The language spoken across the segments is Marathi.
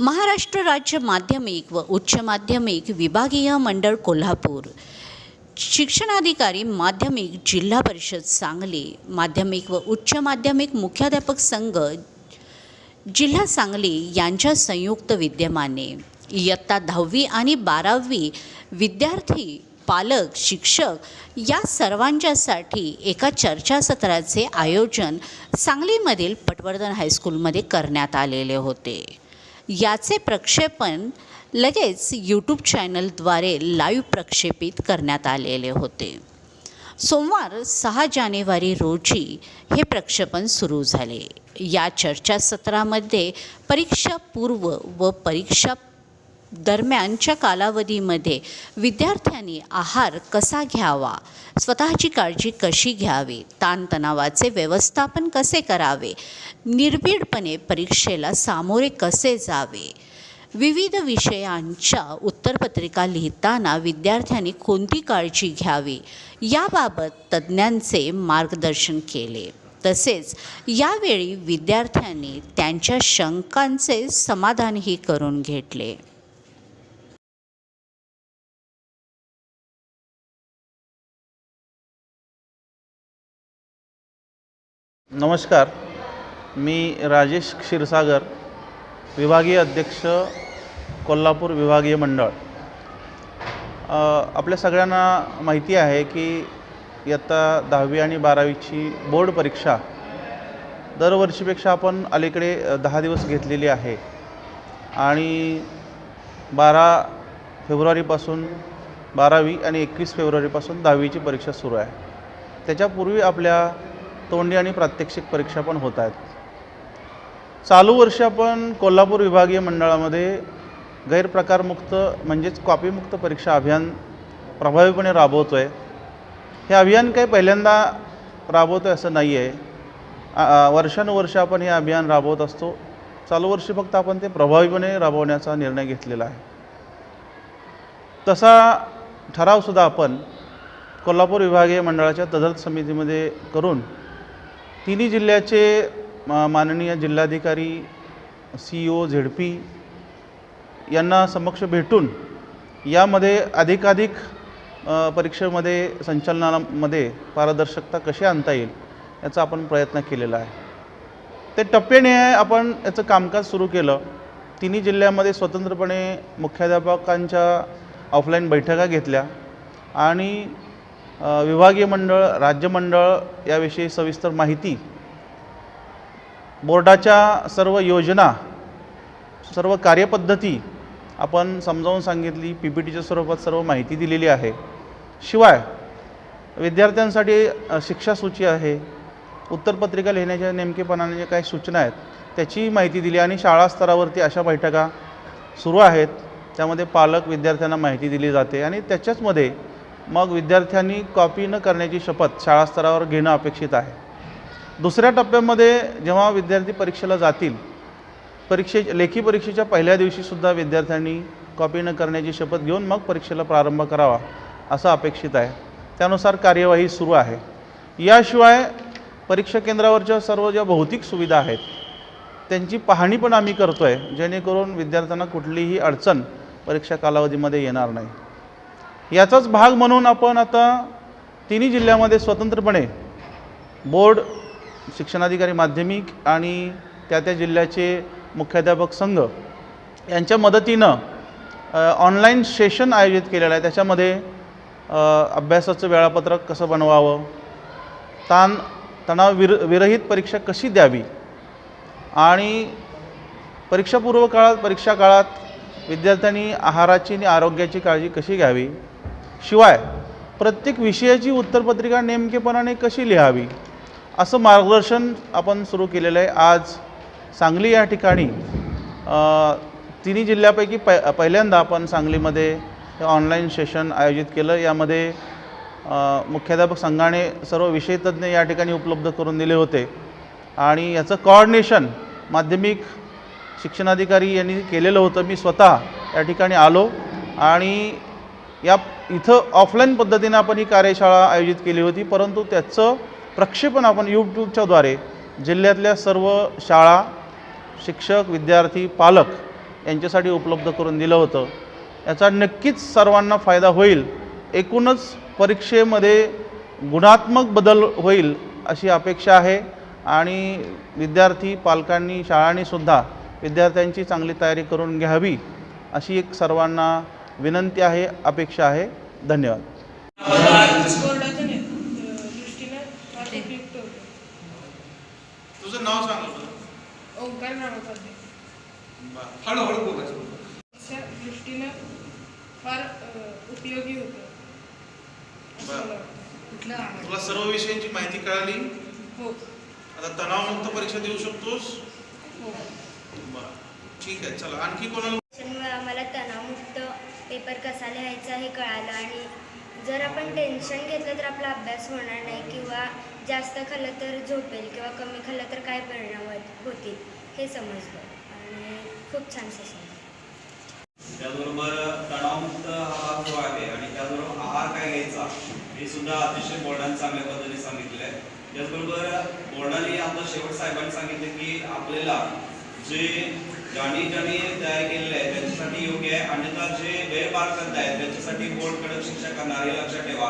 महाराष्ट्र राज्य माध्यमिक व उच्च माध्यमिक विभागीय मंडळ कोल्हापूर. शिक्षणाधिकारी माध्यमिक जिल्हा परिषद सांगली माध्यमिक व उच्च माध्यमिक मुख्याध्यापक संघ जिल्हा सांगली यांच्या संयुक्त विद्यमाने. इयत्ता दहावी आणि बारावी विद्यार्थी पालक शिक्षक या सर्वांच्यासाठी एका चर्चासत्राचे आयोजन सांगलीमधील पटवर्धन हायस्कूलमध्ये करण्यात आलेले होते. याचे प्रक्षेपण लगेच यूट्यूब चॅनलद्वारे लाईव्ह प्रक्षेपित करण्यात आलेले होते. सोमवार सहा जानेवारी रोजी हे प्रक्षेपण सुरू झाले. या चर्चासत्रामध्ये परीक्षापूर्व व परीक्षा दरम्यानच्या कालावधीमध्ये विद्यार्थ्यांनी आहार कसा घ्यावा? स्वतःची काळजी कशी घ्यावी? ताणतणावाचे व्यवस्थापन कसे करावे? निर्भीडपणे परीक्षेला सामोरे कसे जावे? विविध विषयांच्या उत्तरपत्रिका लिहिताना विद्यार्थ्यांनी कोणती काळजी घ्यावी? याबाबत तज्ज्ञांचे मार्गदर्शन केले. तसेच यावेळी विद्यार्थ्यांनी त्यांच्या शंकांचे समाधानही करून घेतले. नमस्कार. मी राजेश क्षीरसागर विभागीय अध्यक्ष कोल्हापूर विभागीय मंडळ. आपल्या सगळ्यांना माहिती आहे की इयत्ता दहावी आणि बारावीची बोर्ड परीक्षा दरवर्षीपेक्षा आपण अलीकडे दहा दिवस घेतलेली आहे. आणि बारा फेब्रुवारीपासून बारावी आणि एकवीस फेब्रुवारीपासून दहावीची परीक्षा सुरू आहे. त्याच्यापूर्वी आपल्या तोंडी आणि प्रात्यक्षिक परीक्षा पण होत आहेत. चालू वर्ष आपण कोल्हापूर विभागीय मंडळामध्ये गैरप्रकारमुक्त म्हणजेच कॉपीमुक्त परीक्षा अभियान प्रभावीपणे राबवतो आहे हे अभियान काही पहिल्यांदा राबवतो आहे असं नाही आहे वर्षानुवर्ष आपण हे अभियान राबवत असतो. चालू वर्षी फक्त आपण ते प्रभावीपणे राबवण्याचा निर्णय घेतलेला आहे. तसा ठरावसुद्धा आपण कोल्हापूर विभागीय मंडळाच्या तदर्थ समितीमध्ये करून तिन्ही जिल्ह्याचे मा- माननीय जिल्हाधिकारी सी ओ झेड पी यांना समक्ष भेटून यामध्ये अधिकाधिक परीक्षेमध्ये संचालनामध्ये पारदर्शकता कशी आणता येईल याचा आपण प्रयत्न केलेला आहे. ते टप्प्याने आपण याचं कामकाज सुरू केलं. तिन्ही जिल्ह्यामध्ये स्वतंत्रपणे मुख्याध्यापकांच्या ऑफलाईन बैठका घेतल्या आणि विभागीय मंडळ राज्यमंडळ याविषयी सविस्तर माहिती. बोर्डाच्या सर्व योजना सर्व कार्यपद्धती आपण समजावून सांगितली पी पी टीच्या स्वरूपात सर्व माहिती दिलेली आहे. शिवाय विद्यार्थ्यांसाठी शिक्षासूची आहे. उत्तरपत्रिका लिहिण्याच्या नेमकेपणाने जे काही सूचना आहेत त्याची माहिती दिली आणि शाळा स्तरावरती अशा बैठका सुरू आहेत. त्यामध्ये पालक विद्यार्थ्यांना माहिती दिली जाते आणि त्याच्याचमध्ये मग विद्यार्थ्यांनी कॉपी न करण्याची शपथ शाळा स्तरावर घेणं अपेक्षित आहे. दुसऱ्या टप्प्यामध्ये जेव्हा विद्यार्थी परीक्षेला जातील परीक्षे लेखी परीक्षेच्या पहिल्या दिवशीसुद्धा विद्यार्थ्यांनी कॉपी न करण्याची शपथ घेऊन मग परीक्षेला प्रारंभ करावा असं अपेक्षित आहे. त्यानुसार कार्यवाही सुरू आहे. याशिवाय परीक्षा केंद्रावरच्या सर्व ज्या भौतिक सुविधा आहेत त्यांची पाहणी पण आम्ही करतो आहे जेणेकरून विद्यार्थ्यांना कुठलीही अडचण परीक्षा कालावधीमध्ये येणार नाही. याचाच भाग म्हणून आपण आता तिन्ही जिल्ह्यामध्ये स्वतंत्रपणे बोर्ड शिक्षणाधिकारी माध्यमिक आणि त्या त्या जिल्ह्याचे मुख्याध्यापक संघ यांच्या मदतीनं ऑनलाईन सेशन आयोजित केलेलं आहे. त्याच्यामध्ये अभ्यासाचं वेळापत्रक कसं बनवावं ताण तणाव विर विरहित परीक्षा कशी द्यावी आणि परीक्षापूर्व काळात परीक्षा काळात विद्यार्थ्यांनी आहाराची आणि आरोग्याची काळजी कशी घ्यावी शिवाय प्रत्येक विषयाची उत्तरपत्रिका नेमकेपणाने कशी लिहावी असं मार्गदर्शन आपण सुरू केलेलं आहे. आज सांगली या ठिकाणी तिन्ही जिल्ह्यापैकी प पहिल्यांदा आपण सांगलीमध्ये ऑनलाईन सेशन आयोजित केलं. यामध्ये मुख्याध्यापक संघाने सर्व विषयतज्ञ या ठिकाणी उपलब्ध करून दिले होते. आणि याचं कॉर्डिनेशन माध्यमिक शिक्षणाधिकारी यांनी केलेलं होतं. मी स्वतः या ठिकाणी आलो आणि या इथं ऑफलाईन पद्धतीनं आपण ही कार्यशाळा आयोजित केली होती परंतु त्याचं प्रक्षेपण आपण यूट्यूबच्याद्वारे जिल्ह्यातल्या सर्व शाळा शिक्षक विद्यार्थी पालक यांच्यासाठी उपलब्ध करून दिलं होतं. याचा नक्कीच सर्वांना फायदा होईल. एकूणच परीक्षेमध्ये गुणात्मक बदल होईल अशी अपेक्षा आहे आणि विद्यार्थी पालकांनी शाळांनीसुद्धा विद्यार्थ्यांची चांगली तयारी करून घ्यावी अशी एक सर्वांना विनंती आहे अपेक्षा आहे. धन्यवाद. तुझं नाव सांग. ओंकार राणोपाध्ये हळूहळू बोलायचं अशा दृष्टीनं फार अ, उपयोगी होतं. असं बरं. मला वाटतं. तुला सर्व विषयांची माहिती कळाली? हो. आता तणावमुक्त परीक्षा देऊ शकतोस? हो. बरं. ठीक आहे चला. आणखी कोणाला पेपर कसा लिहायचा हे कळालं आणि जर आपण टेन्शन घेतलं तर आपला अभ्यास होणार नाही किंवा जास्त खाल्लं तर झोपेल किंवा कमी खाल्लं तर काय परिणाम होतील हे समजलं आणि खूप छान सेशन त्याबरोबर तणावमुक्त हा भाग जो आहे आणि त्याबरोबर आहार काय घ्यायचा हे सुद्धा अतिशय बोर्डाने चांगल्या पद्धतीने सांगितलं आहे त्याचबरोबर बोर्डाने आपलं शेवट साहेबांनी सांगितलं की आपल्याला जे ज्यांनी ज्यांनी तयार केलेलं आहे त्यांच्यासाठी योग्य आहे. अन्यथा जे गैरपार करत आहेत त्यांच्यासाठी बोर्ड कडक शिक्षा करणार हे लक्षात ठेवा.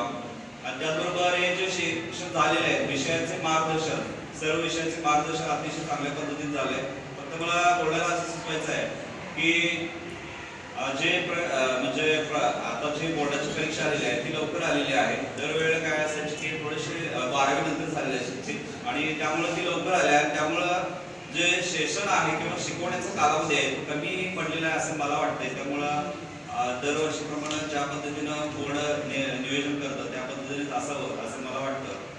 आणि त्याचबरोबर हे जे शिक्षण झालेले आहेत विषयाचे मार्गदर्शन सर्व विषयाचे मार्गदर्शन अतिशय चांगल्या पद्धतीने झाले फक्त मला बोलायला असं सुचवायचं आहे की जे प्र म्हणजे आता जी बोर्डाची परीक्षा आलेली आहे ती लवकर आलेली आहे. दरवेळेला काय असायची की थोडेसे बारावी नंतर झालेले असायची. आणि त्यामुळे ती लवकर आल्या आणि त्यामुळं शिक्षण आहे किंवा शिकवण्याचा कालावधी आहे तो कमी पडलेला आहे असं मला वाटतंय. त्यामुळं दरवर्षी दरवर्षीप्रमाणे ज्या पद्धतीनं बोर्ड नियोजन करतं त्या पद्धतीनेच असावं असं मला वाटतं.